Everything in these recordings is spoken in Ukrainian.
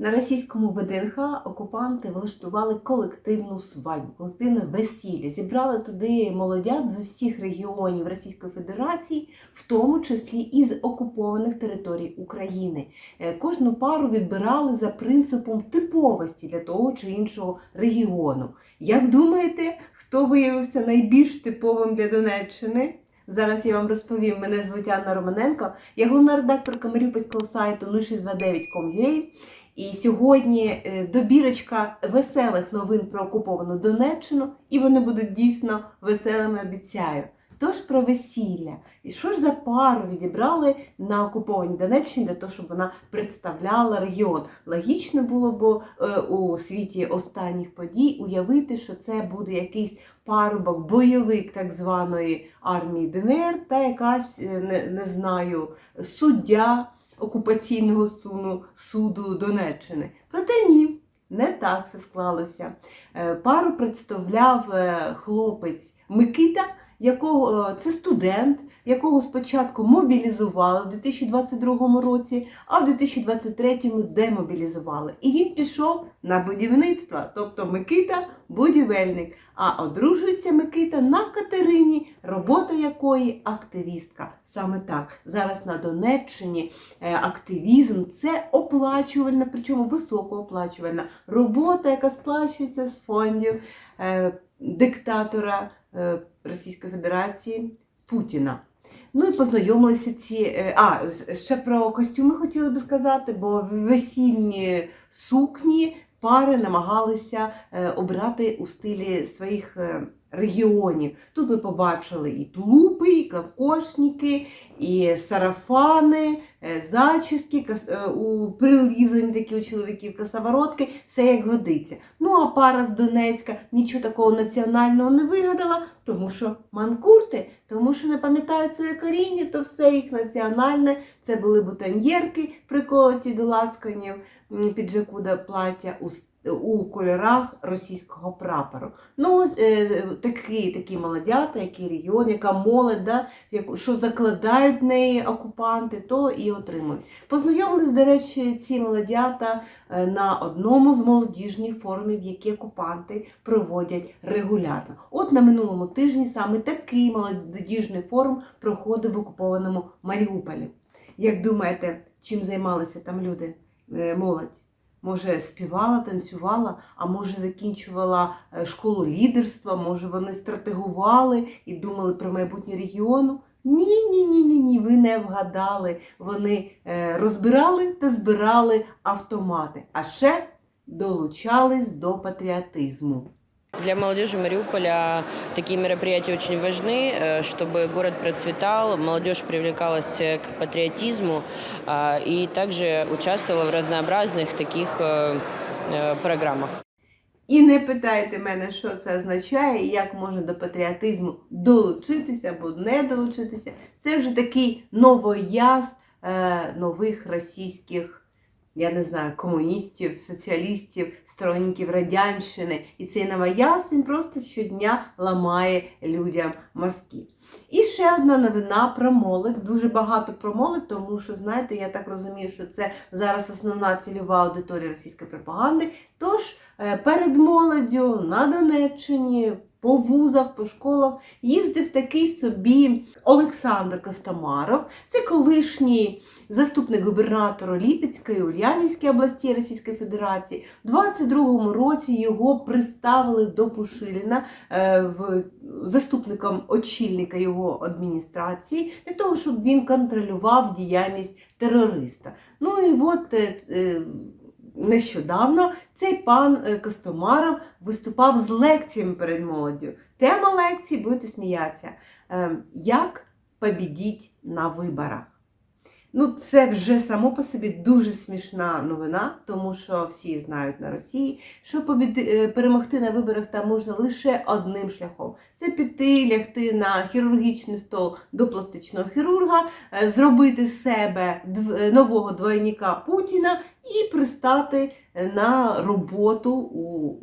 На російському ВДНХ окупанти влаштували колективну свадьбу, колективне весілля. Зібрали туди молодят з усіх регіонів Російської Федерації, в тому числі і з окупованих територій України. Е, Кожну пару відбирали за принципом типовості для того чи іншого регіону. Як думаєте, хто виявився найбільш типовим для Донеччини? Зараз я вам розповім. Мене звуть Анна Романенко. Я головна редакторка маріупольського сайту 0629.com.ua. І сьогодні е, добірочка веселих новин про окуповану Донеччину, і вони будуть дійсно веселими, обіцяю. Тож про весілля. І що ж за пару відібрали на окупованій Донеччині для того, щоб вона представляла регіон? Логічно було б е, у світі останніх подій уявити, що це буде якийсь парубок, бойовик так званої армії ДНР та якась, е, не, не знаю, суддя окупаційного суну, суду Донеччини. Проте ні, не так все склалося. Е, Пару представляв е, хлопець Микита, якого е, це студент, якого спочатку мобілізували в 2022 році, а в 2023 демобілізували. І він пішов на будівництво, тобто Микита будівельник. А одружується Микита на Катерині, робота якої активістка. Саме так зараз на Донеччині е, активізм це оплачувальна, причому високооплачувальна робота, яка сплачується з фондів е, диктатора е, Російської Федерації Путіна. Ну і познайомилися ці. е, А, ще про костюми хотіли би сказати, бо весільні сукні пари намагалися е, обрати у стилі своїх регіонів. Тут ми побачили і тулупи, і кокошники, і сарафани, зачіски, кас- е, у прилізані такі у чоловіків косоворотки, все як годиться. Ну а пара з Донецька нічого такого національного не вигадала, тому що манкурти, тому що не пам'ятають своє коріння, то все їх національне. Це були бутоньєрки, приколоті до лацканів м, піджаку до плаття у, у кольорах російського прапору. Ну, е, такі, такі молодята, який регіон, яка молодь, да, яку- що закладають в неї окупанти, то і отримують. Познайомились, до речі, ці молодята е, на одному з молодіжних форумів, які окупанти проводять регулярно. От на минулому тижні саме такий молодіжний форум проходив в окупованому Маріуполі. Як думаєте, чим займалися там люди, е, молодь? Може, співала, танцювала, а може закінчувала е, школу лідерства, може вони стратегували і думали про майбутнє регіону. Ні, ні, ні, ні, ні, ви не вгадали. Вони е, розбирали та збирали автомати, а ще долучались до патріотизму. Для молодежи Мариуполя такие мероприятия очень важны, э, чтобы город процветал, молодежь привлекалась э, к патриотизму а, и также участвовала в разнообразных таких э, э, программах. І не питайте мене, що це означає, і як можна до патріотизму долучитися або не долучитися. Це вже такий новояз е, нових російських, я не знаю, комуністів, соціалістів, сторонників радянщини. І цей новояз він просто щодня ламає людям мозки. І ще одна новина про молодь. Дуже багато про молодь, тому що, знаєте, я так розумію, що це зараз основна цільова аудиторія російської пропаганди. Тож е, перед молоддю на Донеччині, по вузах, по школах їздив такий собі Олександр Костомаров. Це колишній заступник губернатора Ліпецької, Ульянівської області Російської Федерації. У 22-му році його приставили до Пушиліна е, в заступником очільника його адміністрації для того, щоб він контролював діяльність терориста. Ну і от е, е, нещодавно цей пан е, Костомаров виступав з лекціями перед молоддю. Тема лекції, будете сміятися, е, як побідіть на виборах. Ну, це вже само по собі дуже смішна новина, тому що всі знають на Росії, що е, перемогти на виборах там можна лише одним шляхом: це піти, лягти на хірургічний стол до пластичного хірурга, е, зробити з себе нового двойника Путіна і пристати на роботу у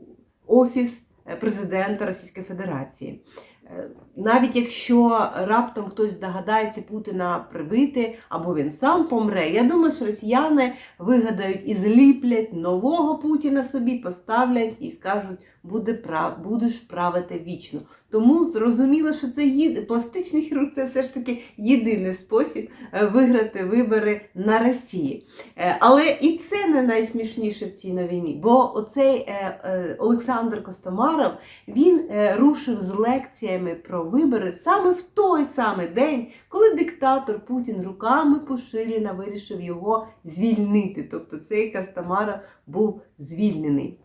офіс е, президента Російської Федерації. Е, Навіть якщо раптом хтось здогадається Путіна прибити, або він сам помре, я думаю, що росіяни вигадають і зліплять нового Путіна собі, поставлять і скажуть, буде прав, будеш правити вічно. Тому зрозуміло, що це є, пластичний хірург це все ж таки єдиний спосіб е, виграти вибори на Росії. Е, Але і це не найсмішніше в цій новині, бо оцей е, Олександр Костомаров він рушив з лекціями про вибори саме в той самий день, коли диктатор Путін руками Пушиліна вирішив його звільнити. Тобто цей Костомаров був звільнений.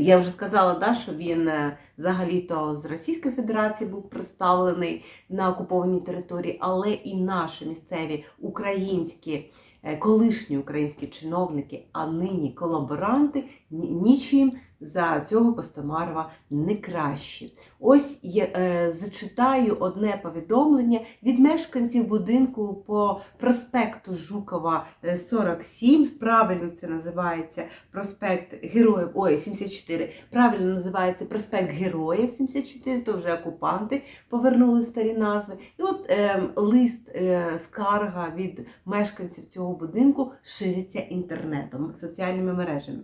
Я вже сказала, да, що він е, взагалі-то з Російської Федерації був представлений на окупованій території, але і наші місцеві українські, е, колишні українські чиновники, а нині колаборанти ні- нічим за цього Костомарова не кращі. Ось я е, зачитаю одне повідомлення від мешканців будинку по проспекту Жукова е, 47. Правильно це називається проспект Героїв. Ой, 74. Правильно називається проспект Героїв 74, то вже окупанти повернули старі назви. І от е, лист е, скарга від мешканців цього будинку шириться інтернетом, соціальними мережами.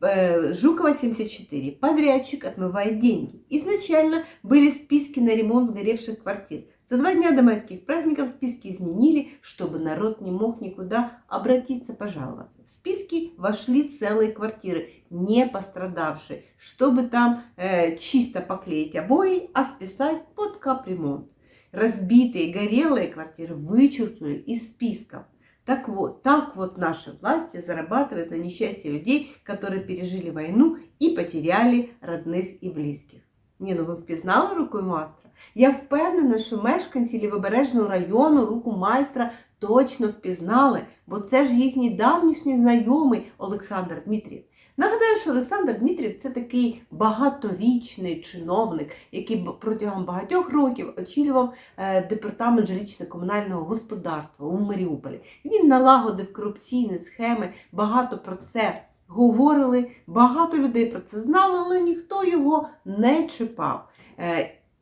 Э, Жукова 74. Подрядчик отмывает деньги. Изначально были списки на ремонт сгоревших квартир. За два дня до майских праздников списки изменили, чтобы народ не мог никуда обратиться пожаловаться. В списки вошли целые квартиры, не пострадавшие, чтобы там э, чисто поклеить обои, а списать под капремонт. Разбитые горелые квартиры вычеркнули из списков. Так вот, так вот наши власти зарабатывают на несчастье людей, которые пережили войну и потеряли родных и близких. Ні, ну ви впізнали руку майстра? Я впевнена, що мешканці Лівобережного району руку майстра точно впізнали, бо це ж їхній давнішній знайомий Олександр Дмитрів. Нагадаю, що Олександр Дмитрів це такий багаторічний чиновник, який протягом багатьох років очолював е, департамент жилічно-комунального господарства у Маріуполі. Він налагодив корупційні схеми, багато про це говорили, багато людей про це знали, але ніхто його не чіпав.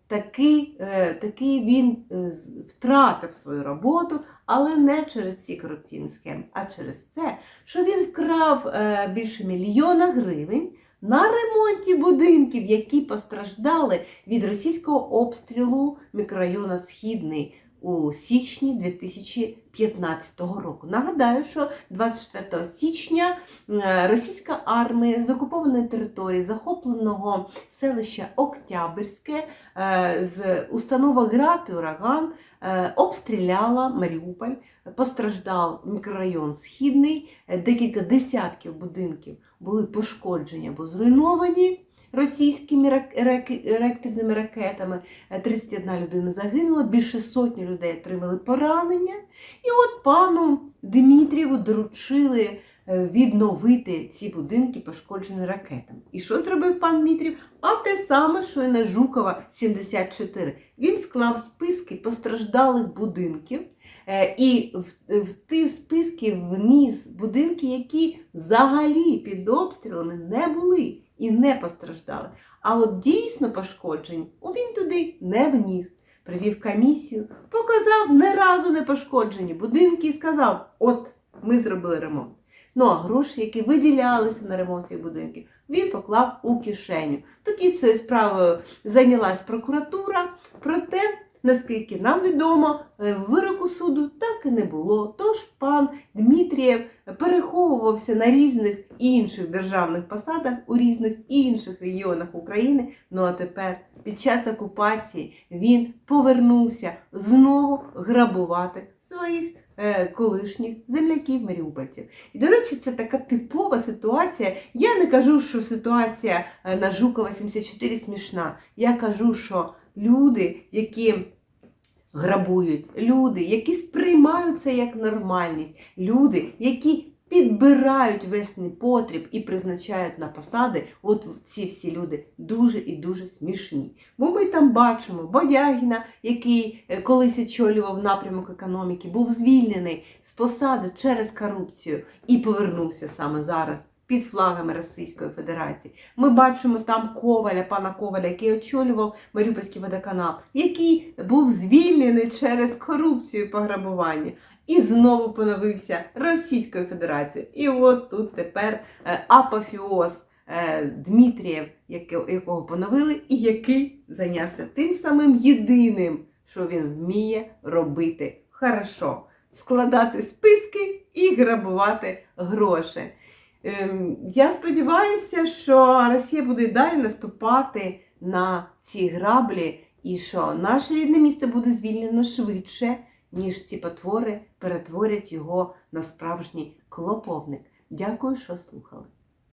Такий, е, такий він е, втратив свою роботу, але не через ці корупційні схеми, а через це, що він вкрав е, більше мільйона гривень на ремонті будинків, які постраждали від російського обстрілу мікрорайону Східний у січні 2015 року. Нагадаю, що 24 січня е, російська армія з окупованої території захопленого селища Октябрьське е, з установи «Град» і ураган е, обстріляла Маріуполь, постраждав мікрорайон Східний, декілька десятків будинків були пошкоджені або зруйновані російськими реактивними ракетами. Е, 31 людина загинула, більше сотні людей отримали поранення. І от пану Дмитрієву доручили е, відновити ці будинки, пошкоджені ракетами. І що зробив пан Дмитрів? А те саме, що і на Жукова 74. Він склав списки постраждалих будинків. Е, І в, в ті списки вніс будинки, які взагалі під обстрілами не були і не постраждали. А от дійсно пошкоджені він туди не вніс. Привів комісію, показав не разу не пошкоджені будинки і сказав: от ми зробили ремонт. Ну а гроші, які виділялися на ремонт цих будинків, він поклав у кишеню. Тоді цією справою зайнялась прокуратура, проте, наскільки нам відомо, е, вироку суду так і не було. Тож пан Дмитрієв переховувався на різних інших державних посадах у різних інших регіонах України. Ну а тепер, під час окупації, він повернувся знову грабувати своїх е, колишніх земляків маріупольців. І, до речі, це така типова ситуація. Я не кажу, що ситуація е, на Жукова 74 смішна. Я кажу, що люди, які грабують, люди, які сприймають це як нормальність, люди, які підбирають весь непотріб і призначають на посади, от ці всі люди дуже і дуже смішні. Бо ми там бачимо Бодягіна, який е, колись очолював напрямок економіки, був звільнений з посади через корупцію і повернувся саме зараз під флагами Російської Федерації. Ми бачимо там Коваля, пана Коваля, який очолював Маріупольський водоканал, який був звільнений через корупцію і пограбування. І знову поновився Російською Федерацією. І от тут тепер е, апофіоз е, Дмитрієв, якого поновили, і який зайнявся тим самим єдиним, що він вміє робити хорошо складати списки і грабувати гроші. Ем, Я сподіваюся, що Росія буде далі наступати на ці граблі, і що наше рідне місто буде звільнено швидше, ніж ці потвори перетворять його на справжній клоповник. Дякую, що слухали.